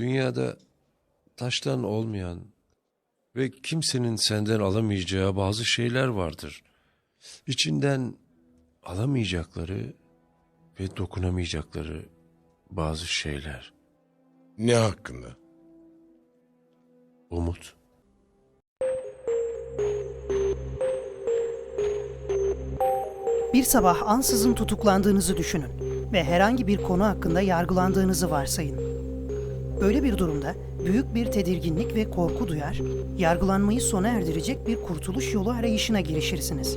Dünyada taştan olmayan ve kimsenin senden alamayacağı bazı şeyler vardır. İçinden alamayacakları ve dokunamayacakları bazı şeyler. Ne hakkında? Umut. Bir sabah ansızın tutuklandığınızı düşünün ve herhangi bir konu hakkında yargılandığınızı varsayın. Böyle bir durumda büyük bir tedirginlik ve korku duyar, yargılanmayı sona erdirecek bir kurtuluş yolu arayışına girişirsiniz.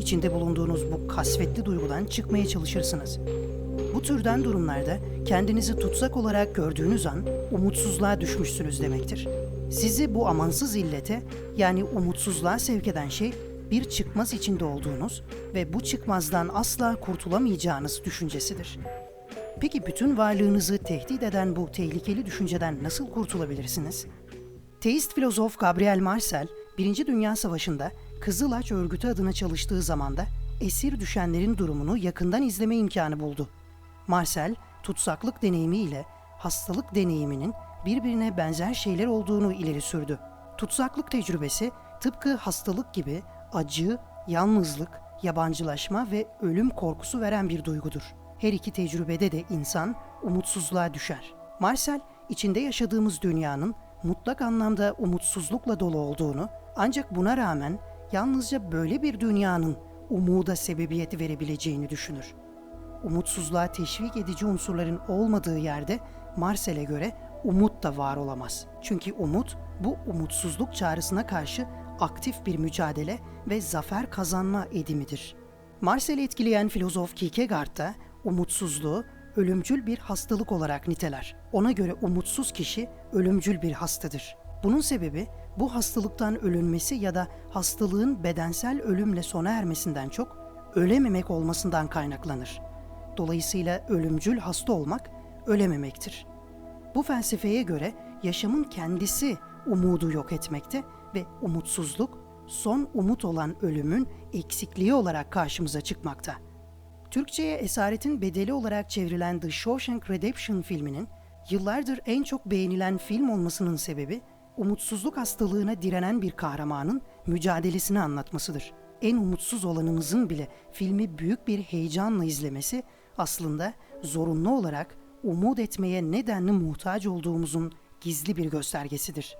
İçinde bulunduğunuz bu kasvetli duygudan çıkmaya çalışırsınız. Bu türden durumlarda kendinizi tutsak olarak gördüğünüz an umutsuzluğa düşmüşsünüz demektir. Sizi bu amansız illete yani umutsuzluğa sevk eden şey bir çıkmaz içinde olduğunuz ve bu çıkmazdan asla kurtulamayacağınız düşüncesidir. Peki bütün varlığınızı tehdit eden bu tehlikeli düşünceden nasıl kurtulabilirsiniz? Teist filozof Gabriel Marcel, Birinci Dünya Savaşı'nda Kızılaç Örgütü adına çalıştığı zamanda esir düşenlerin durumunu yakından izleme imkanı buldu. Marcel, tutsaklık deneyimiyle hastalık deneyiminin birbirine benzer şeyler olduğunu ileri sürdü. Tutsaklık tecrübesi tıpkı hastalık gibi acı, yalnızlık, yabancılaşma ve ölüm korkusu veren bir duygudur. Her iki tecrübede de insan umutsuzluğa düşer. Marcel, içinde yaşadığımız dünyanın mutlak anlamda umutsuzlukla dolu olduğunu, ancak buna rağmen yalnızca böyle bir dünyanın umuda sebebiyet verebileceğini düşünür. Umutsuzluğa teşvik edici unsurların olmadığı yerde Marsel'e göre umut da var olamaz. Çünkü umut bu umutsuzluk çağrısına karşı aktif bir mücadele ve zafer kazanma edimidir. Marsel'i etkileyen filozof Kierkegaard da umutsuzluğu ölümcül bir hastalık olarak niteler. Ona göre umutsuz kişi ölümcül bir hastadır. Bunun sebebi bu hastalıktan ölünmesi ya da hastalığın bedensel ölümle sona ermesinden çok ölememek olmasından kaynaklanır. Dolayısıyla ölümcül hasta olmak ölememektir. Bu felsefeye göre yaşamın kendisi umudu yok etmekte ve umutsuzluk son umut olan ölümün eksikliği olarak karşımıza çıkmakta. Türkçe'ye esaretin bedeli olarak çevrilen The Shawshank Redemption filminin yıllardır en çok beğenilen film olmasının sebebi umutsuzluk hastalığına direnen bir kahramanın mücadelesini anlatmasıdır. En umutsuz olanımızın bile filmi büyük bir heyecanla izlemesi aslında zorunlu olarak umut etmeye nedenli muhtaç olduğumuzun gizli bir göstergesidir.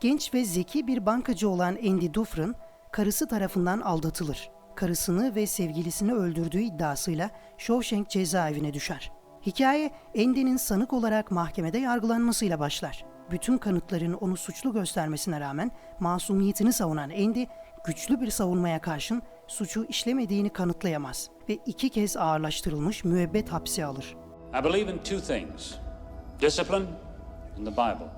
Genç ve zeki bir bankacı olan Andy Dufresne, karısı tarafından aldatılır. Karısını ve sevgilisini öldürdüğü iddiasıyla Shawshank cezaevine düşer. Hikaye Andy'nin sanık olarak mahkemede yargılanmasıyla başlar. Bütün kanıtların onu suçlu göstermesine rağmen masumiyetini savunan Andy, güçlü bir savunmaya karşın suçu işlemediğini kanıtlayamaz ve iki kez ağırlaştırılmış müebbet hapse alır. I believe in two things discipline and the Bible.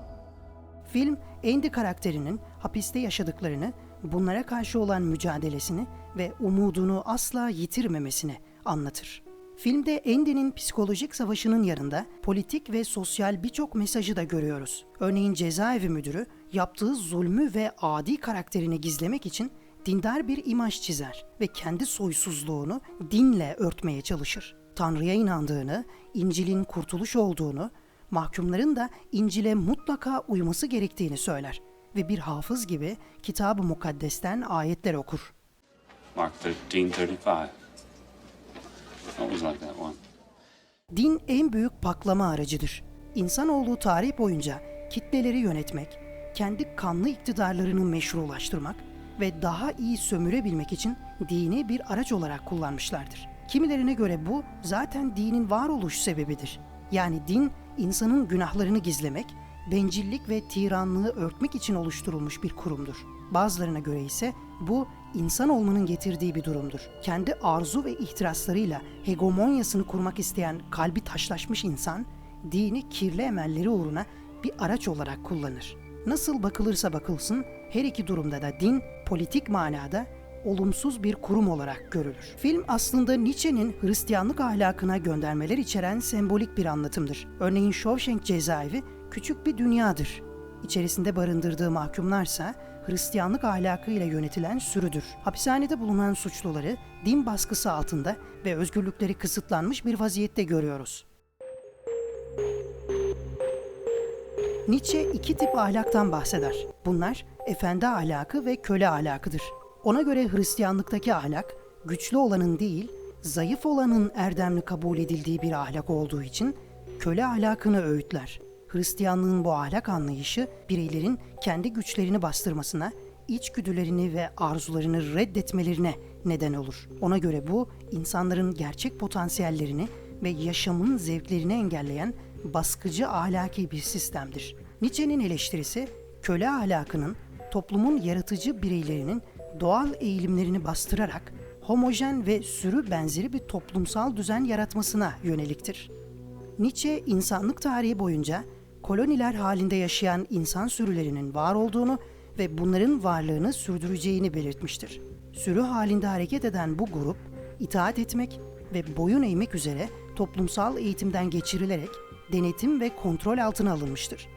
Film, Andy karakterinin hapiste yaşadıklarını, bunlara karşı olan mücadelesini ve umudunu asla yitirmemesini anlatır. Filmde Andy'nin psikolojik savaşının yanında politik ve sosyal birçok mesajı da görüyoruz. Örneğin cezaevi müdürü yaptığı zulmü ve adi karakterini gizlemek için dindar bir imaj çizer ve kendi soysuzluğunu dinle örtmeye çalışır. Tanrı'ya inandığını, İncil'in kurtuluş olduğunu, mahkumların da İncil'e mutlaka uyması gerektiğini söyler ve bir hafız gibi kitab-ı mukaddesten ayetler okur. Mark 13:35. What was like that one? Din en büyük paklama aracıdır. İnsanoğlu tarih boyunca kitleleri yönetmek, kendi kanlı iktidarlarını meşrulaştırmak ve daha iyi sömürebilmek için dini bir araç olarak kullanmışlardır. Kimilerine göre bu zaten dinin varoluş sebebidir. Yani din insanın günahlarını gizlemek, bencillik ve tiranlığı örtmek için oluşturulmuş bir kurumdur. Bazılarına göre ise bu insan olmanın getirdiği bir durumdur. Kendi arzu ve ihtiraslarıyla hegemonyasını kurmak isteyen kalbi taşlaşmış insan, dini kirli emelleri uğruna bir araç olarak kullanır. Nasıl bakılırsa bakılsın her iki durumda da din politik manada olumsuz bir kurum olarak görülür. Film aslında Nietzsche'nin Hristiyanlık ahlakına göndermeler içeren sembolik bir anlatımdır. Örneğin Shawshank cezaevi küçük bir dünyadır. İçerisinde barındırdığı mahkumlarsa Hristiyanlık ahlakıyla yönetilen sürüdür. Hapishanede bulunan suçluları din baskısı altında ve özgürlükleri kısıtlanmış bir vaziyette görüyoruz. Nietzsche iki tip ahlaktan bahseder. Bunlar efendi ahlakı ve köle ahlakıdır. Ona göre Hristiyanlıktaki ahlak, güçlü olanın değil, zayıf olanın erdemli kabul edildiği bir ahlak olduğu için köle ahlakını öğütler. Hristiyanlığın bu ahlak anlayışı bireylerin kendi güçlerini bastırmasına, içgüdülerini ve arzularını reddetmelerine neden olur. Ona göre bu insanların gerçek potansiyellerini ve yaşamın zevklerini engelleyen baskıcı ahlaki bir sistemdir. Nietzsche'nin eleştirisi köle ahlakının toplumun yaratıcı bireylerinin doğal eğilimlerini bastırarak homojen ve sürü benzeri bir toplumsal düzen yaratmasına yöneliktir. Nietzsche insanlık tarihi boyunca koloniler halinde yaşayan insan sürülerinin var olduğunu ve bunların varlığını sürdüreceğini belirtmiştir. Sürü halinde hareket eden bu grup itaat etmek ve boyun eğmek üzere toplumsal eğitimden geçirilerek denetim ve kontrol altına alınmıştır.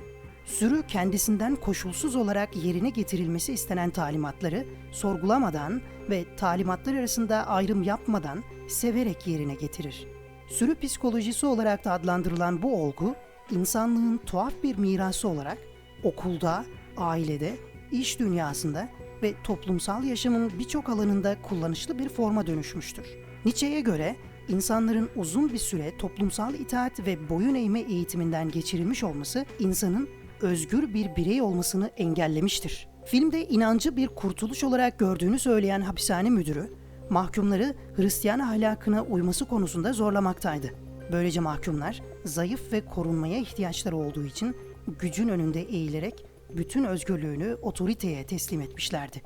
Sürü kendisinden koşulsuz olarak yerine getirilmesi istenen talimatları sorgulamadan ve talimatlar arasında ayrım yapmadan severek yerine getirir. Sürü psikolojisi olarak da adlandırılan bu olgu, insanlığın tuhaf bir mirası olarak okulda, ailede, iş dünyasında ve toplumsal yaşamın birçok alanında kullanışlı bir forma dönüşmüştür. Nietzsche'ye göre insanların uzun bir süre toplumsal itaat ve boyun eğme eğitiminden geçirilmiş olması insanın özgür bir birey olmasını engellemiştir. Filmde inancı bir kurtuluş olarak gördüğünü söyleyen hapishane müdürü, mahkumları Hristiyan ahlakına uyması konusunda zorlamaktaydı. Böylece mahkumlar zayıf ve korunmaya ihtiyaçları olduğu için gücün önünde eğilerek bütün özgürlüğünü otoriteye teslim etmişlerdi.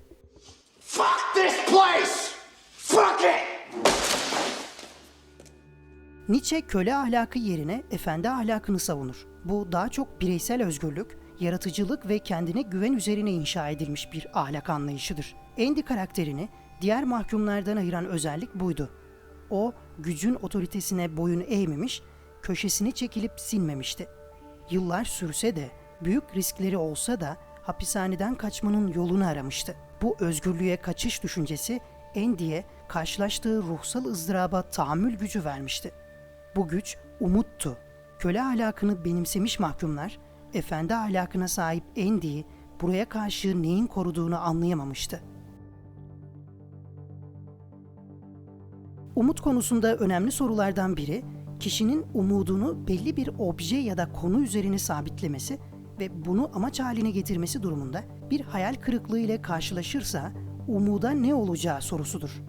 Fuck this place! Fuck it! Nietzsche köle ahlakı yerine efendi ahlakını savunur. Bu daha çok bireysel özgürlük, yaratıcılık ve kendine güven üzerine inşa edilmiş bir ahlak anlayışıdır. Andy karakterini diğer mahkumlardan ayıran özellik buydu. O, gücün otoritesine boyun eğmemiş, köşesini çekilip sinmemişti. Yıllar sürse de, büyük riskleri olsa da hapishaneden kaçmanın yolunu aramıştı. Bu özgürlüğe kaçış düşüncesi Andy'ye karşılaştığı ruhsal ızdıraba tahammül gücü vermişti. Bu güç umuttu. Köle ahlakını benimsemiş mahkumlar, efendi ahlakına sahip Andy'yi buraya karşı neyin koruduğunu anlayamamıştı. Umut konusunda önemli sorulardan biri, kişinin umudunu belli bir obje ya da konu üzerine sabitlemesi ve bunu amaç haline getirmesi durumunda bir hayal kırıklığı ile karşılaşırsa umuda ne olacağı sorusudur.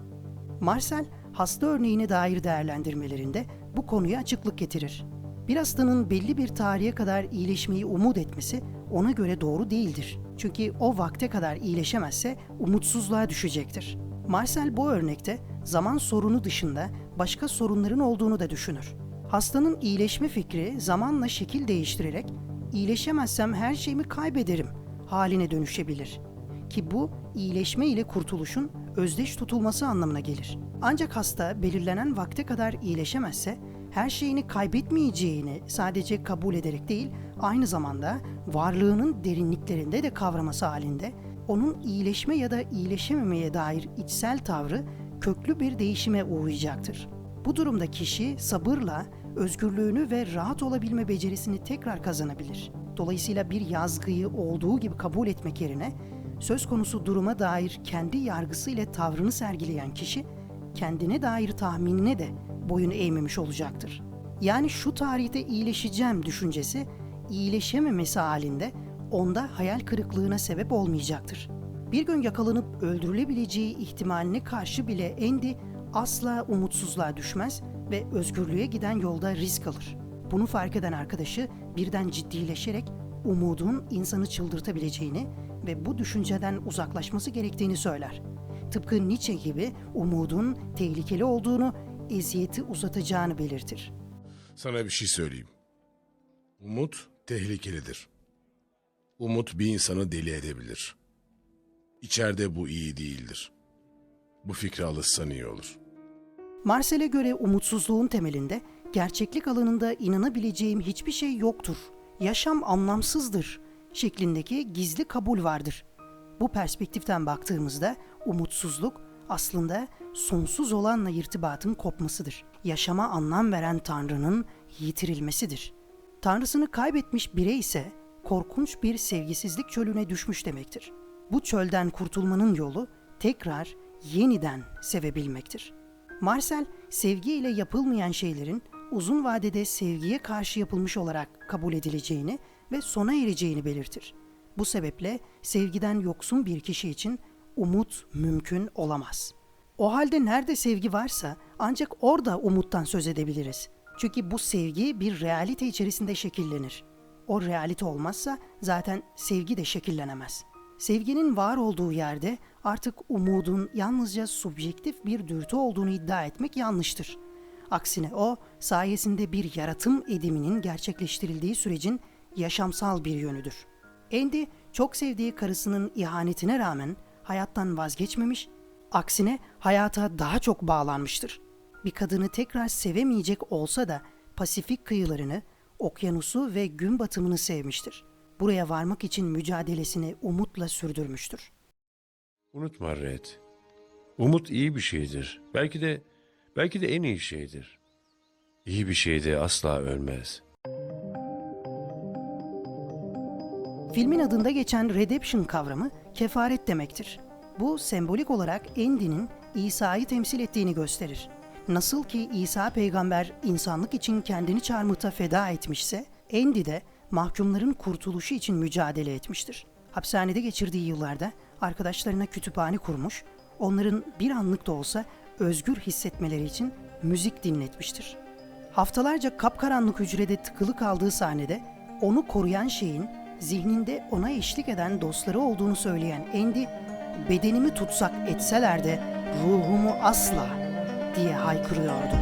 Marcel, hasta örneğine dair değerlendirmelerinde bu konuya açıklık getirir. Bir hastanın belli bir tarihe kadar iyileşmeyi umut etmesi ona göre doğru değildir. Çünkü o vakte kadar iyileşemezse umutsuzluğa düşecektir. Marcel bu örnekte zaman sorunu dışında başka sorunların olduğunu da düşünür. Hastanın iyileşme fikri zamanla şekil değiştirerek iyileşemezsem her şeyimi kaybederim haline dönüşebilir. Ki bu iyileşme ile kurtuluşun özdeş tutulması anlamına gelir. Ancak hasta belirlenen vakte kadar iyileşemezse her şeyini kaybetmeyeceğini sadece kabul ederek değil, aynı zamanda varlığının derinliklerinde de kavraması halinde onun iyileşme ya da iyileşememeye dair içsel tavrı köklü bir değişime uğrayacaktır. Bu durumda kişi sabırla özgürlüğünü ve rahat olabilme becerisini tekrar kazanabilir. Dolayısıyla bir yazgıyı olduğu gibi kabul etmek yerine söz konusu duruma dair kendi yargısı ile tavrını sergileyen kişi kendine dair tahminine de boyun eğmemiş olacaktır. Yani şu tarihte iyileşeceğim düşüncesi iyileşememesi halinde onda hayal kırıklığına sebep olmayacaktır. Bir gün yakalanıp öldürülebileceği ihtimaline karşı bile Andy asla umutsuzluğa düşmez ve özgürlüğe giden yolda risk alır. Bunu fark eden arkadaşı birden ciddileşerek umudun insanı çıldırtabileceğini ve bu düşünceden uzaklaşması gerektiğini söyler. Tıpkı Nietzsche gibi umudun tehlikeli olduğunu, eziyeti uzatacağını belirtir. Sana bir şey söyleyeyim. Umut tehlikelidir. Umut bir insanı deli edebilir. İçeride bu iyi değildir. Bu fikre alışsan iyi olur. Marcel'e göre umutsuzluğun temelinde gerçeklik alanında inanabileceğim hiçbir şey yoktur. Yaşam anlamsızdır şeklindeki gizli kabul vardır. Bu perspektiften baktığımızda umutsuzluk aslında sonsuz olanla irtibatın kopmasıdır. Yaşama anlam veren Tanrı'nın yitirilmesidir. Tanrısını kaybetmiş birey ise korkunç bir sevgisizlik çölüne düşmüş demektir. Bu çölden kurtulmanın yolu tekrar yeniden sevebilmektir. Marcel, sevgi ile yapılmayan şeylerin uzun vadede sevgiye karşı yapılmış olarak kabul edileceğini ve sona ereceğini belirtir. Bu sebeple sevgiden yoksun bir kişi için umut mümkün olamaz. O halde nerede sevgi varsa ancak orada umuttan söz edebiliriz. Çünkü bu sevgi bir realite içerisinde şekillenir. O realite olmazsa zaten sevgi de şekillenemez. Sevginin var olduğu yerde artık umudun yalnızca subjektif bir dürtü olduğunu iddia etmek yanlıştır. Aksine o sayesinde bir yaratım ediminin gerçekleştirildiği sürecin yaşamsal bir yönüdür. Andy çok sevdiği karısının ihanetine rağmen hayattan vazgeçmemiş, aksine hayata daha çok bağlanmıştır. Bir kadını tekrar sevemeyecek olsa da Pasifik kıyılarını, okyanusu ve gün batımını sevmiştir. Buraya varmak için mücadelesini umutla sürdürmüştür. Unutma Red. Umut iyi bir şeydir. Belki de belki de en iyi şeydir. İyi bir şey de asla ölmez. Filmin adında geçen redemption kavramı kefaret demektir. Bu sembolik olarak Andy'nin İsa'yı temsil ettiğini gösterir. Nasıl ki İsa peygamber insanlık için kendini çarmıhta feda etmişse, Andy de mahkumların kurtuluşu için mücadele etmiştir. Hapishanede geçirdiği yıllarda arkadaşlarına kütüphane kurmuş, onların bir anlık da olsa özgür hissetmeleri için müzik dinletmiştir. Haftalarca kapkaranlık hücrede tıkılı kaldığı sahnede onu koruyan şeyin zihninde ona eşlik eden dostları olduğunu söyleyen Andy, bedenimi tutsak etseler de ruhumu asla diye haykırıyordu.